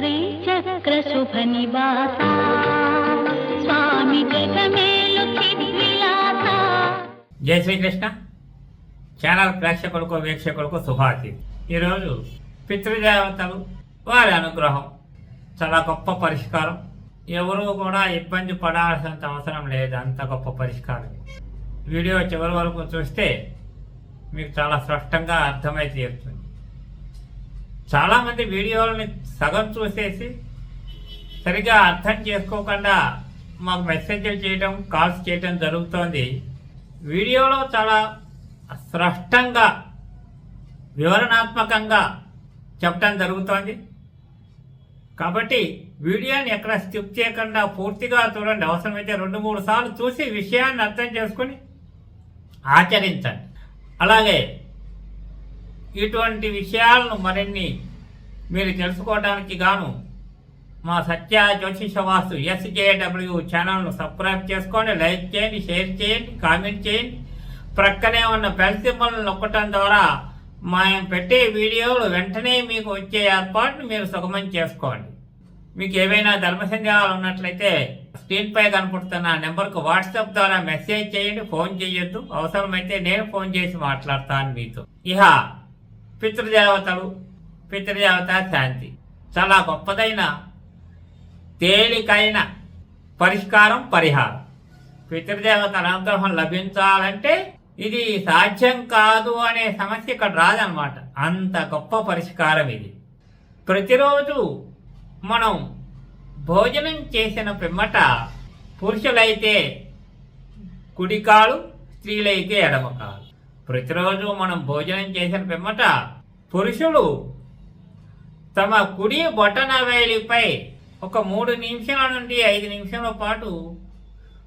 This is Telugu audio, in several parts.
శ్రీచక్రశుభనివాస స్వామి జగమేలు చిద్విలాస. శ్రీకృష్ణ. ఛానల్ ప్రేక్షకులకు వీక్షకులకు శుభాతి. ఈరోజు పితృదేవతలు వారి అనుగ్రహం. చాలా గొప్ప పరిష్కారం. ఎవరు కూడా ఇబ్బంది పడాల్సినంత అవసరం లేదు అంత గొప్ప పరిష్కారం. వీడియో చివరి వరకు చూస్తే మీకు చాలా స్పష్టంగా అర్థమై తీరుతుంది. చాలామంది వీడియోలని సగం చూసేసి సరిగా అర్థం చేసుకోకుండా మాకు మెసేజ్లు చేయడం కాల్స్ చేయడం జరుగుతోంది. వీడియోలో చాలా స్పష్టంగా వివరణాత్మకంగా చెప్పడం జరుగుతోంది. కాబట్టి వీడియోని ఎక్కడ స్కిప్ చేయకుండా పూర్తిగా చూడండి. అవసరమైతే రెండు మూడు సార్లు చూసి విషయాన్ని అర్థం చేసుకుని ఆచరించండి. అలాగే ఇటువంటి విషయాలను మరిన్ని మీరు తెలుసుకోవడానికి గాను మా సత్య జ్యోతిష వాస్తు ఎస్జేడబ్ల్యూ ఛానల్ను సబ్స్క్రైబ్ చేసుకోండి లైక్ చేయండి షేర్ చేయండి కామెంట్ చేయండి. ప్రక్కనే ఉన్న బెల్ నొక్కటం ద్వారా మేము పెట్టే వీడియోలు వెంటనే మీకు వచ్చే ఏర్పాటును మీరు సుగమం చేసుకోండి. మీకు ఏవైనా ధర్మ సందేహాలు ఉన్నట్లయితే స్క్రీన్పై కనపడుతున్న నెంబర్కు వాట్సాప్ ద్వారా మెసేజ్ చేయండి ఫోన్ చేయొద్దు. అవసరమైతే నేను ఫోన్ చేసి మాట్లాడతాను మీతో. ఇహ పితృదేవతలు పితృదేవత శాంతి. చాలా గొప్పదైన తేలికైన పరిష్కారం పరిహారం. పితృదేవతల అనుగ్రహం లభించాలంటే ఇది సాధ్యం కాదు అనే సమస్య ఇక్కడ రాదనమాట అంత గొప్ప పరిష్కారం ఇది. ప్రతిరోజు మనం భోజనం చేసిన పిమ్మట పురుషులైతే కుడికాలు స్త్రీలైతే ఎడమకాలు. ప్రతిరోజు మనం భోజనం చేసిన పిమ్మట పురుషులు తమ కుడి బొటన వేలిపై ఒక మూడు నిమిషాల నుండి ఐదు నిమిషాల పాటు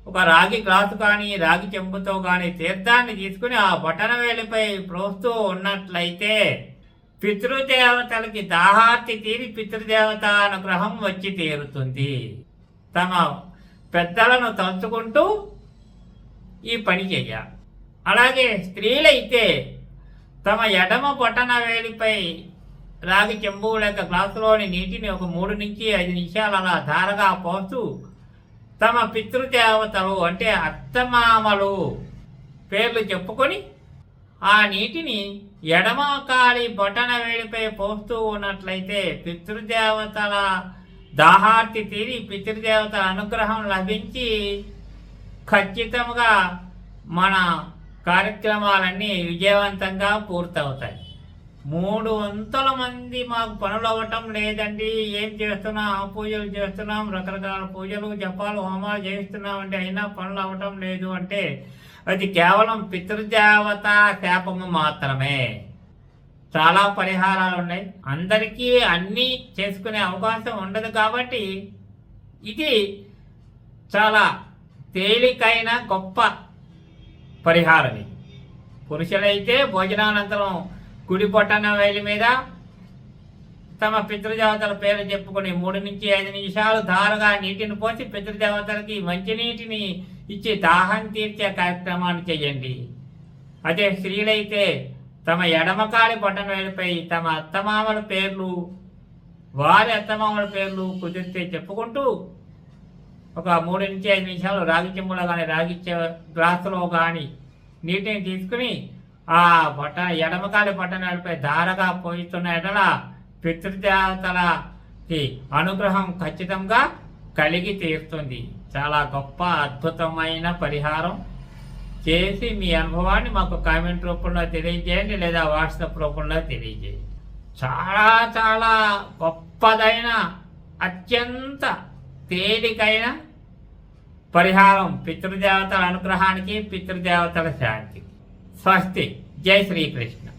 ఒక రాగి గ్లాసు కానీ రాగి చెంబుతో కానీ తీర్థాన్ని తీసుకుని ఆ బొటన వేలిపై ప్రోస్తూ ఉన్నట్లయితే పితృదేవతలకి దాహార్తి తీరి పితృదేవత అనుగ్రహం వచ్చి తీరుతుంది. తమ పెద్దలను తలుచుకుంటూ ఈ పని చేయాలి. అలాగే స్త్రీలైతే తమ ఎడమ బొటన వేలిపై రాగి చెంబు లేక గ్లాసులోని నీటిని ఒక మూడు నుంచి ఐదు నిమిషాలు అలా ధారగా పోస్తూ తమ పితృదేవతలు అంటే అత్తమామలు పేర్లు చెప్పుకొని ఆ నీటిని ఎడమ కాలి బొటన వేడిపై పోస్తూ ఉన్నట్లయితే పితృదేవతల దాహార్తి తీరి పితృదేవతల అనుగ్రహం లభించి ఖచ్చితంగా మన కార్యక్రమాలన్నీ విజయవంతంగా పూర్తవుతాయి. మూడు వందల మంది మాకు పనులు అవ్వటం లేదండి. ఏం చేస్తున్నాం? ఆ పూజలు చేస్తున్నాం. రకరకాల పూజలు జపాలు హోమాలు చేస్తున్నాం అంటే అయినా పనులు అవ్వటం లేదు అంటే అది కేవలం పితృదేవత శాపము మాత్రమే. చాలా పరిహారాలు ఉన్నాయి. అందరికీ అన్నీ చేసుకునే అవకాశం ఉండదు కాబట్టి ఇది చాలా తేలికైన గొప్ప పరిహారమే. పురుషులైతే భోజనానంతరం కుడి పొట్టన వేలి మీద తమ పితృదేవతల పేరు చెప్పుకుని మూడు నుంచి ఐదు నిమిషాలు ధారగా నీటిని పోసి పితృదేవతలకి మంచినీటిని ఇచ్చి దాహం తీర్చే కార్యక్రమాన్ని చేయండి. అదే స్త్రీలైతే తమ ఎడమకాలి పొట్టన వేలిపై తమ అత్తమామల పేర్లు వారి అత్తమామల పేర్లు కుదిరితే చెప్పుకుంటూ ఒక మూడు నుంచి ఐదు నిమిషాలు రాగి చెంబులో కానీ రాగి గ్లాసులో కానీ నీటిని తీసుకుని ఆ బొట్టన ఎడమకాలి పట్టణాలపై ధారగా పోయిస్తున్న ఎడల పితృదేవతలకి అనుగ్రహం ఖచ్చితంగా కలిగి తీరుతుంది. చాలా గొప్ప అద్భుతమైన పరిహారం. చేసి మీ అనుభవాన్ని మాకు కామెంట్ రూపంలో తెలియజేయండి లేదా వాట్సాప్ రూపంలో తెలియజేయండి. చాలా చాలా గొప్పదైన అత్యంత దేనికైనా పరిహారం పితృదేవతల అనుగ్రహానికి పితృదేవతల శాంతికి. స్వస్తి. జై శ్రీకృష్ణ.